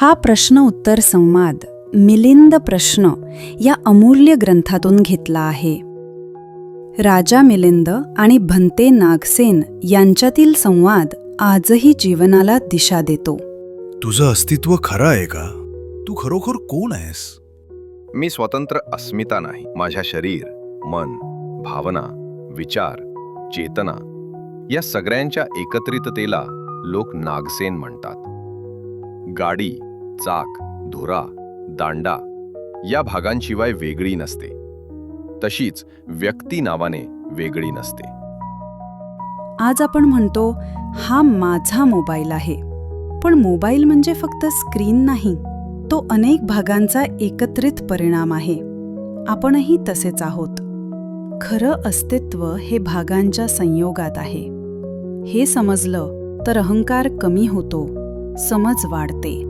हा प्रश्न उत्तर संवाद मिलिंद प्रश्न या अमूल्य ग्रंथातून घेतला आहे. राजा मिलिंद आणि भंते नागसेन यांच्यातील संवाद आजही जीवनाला दिशा देतो. तुझं अस्तित्व खरं आहे का? तू खरोखर कोण आहेस? मी स्वतंत्र अस्मिता नाही. माझ्या शरीर मन भावना विचार चेतना या सगळ्यांच्या एकत्रिततेला लोक नागसेन म्हणतात. गाडी चाक धुरा दांडा या भागांशिवाय वेगळी नसते. तशीच व्यक्ती नावाने वेगळी नसते. आज आपण म्हणतो हा माझा मोबाईल आहे. पण मोबाईल म्हणजे फक्त स्क्रीन नाही तो अनेक भागांचा एकत्रित परिणाम आहे. आपणही तसेच आहोत. खरं अस्तित्व हे भागांच्या संयोगात आहे. हे समजलं तर अहंकार कमी होतो समज वाढते.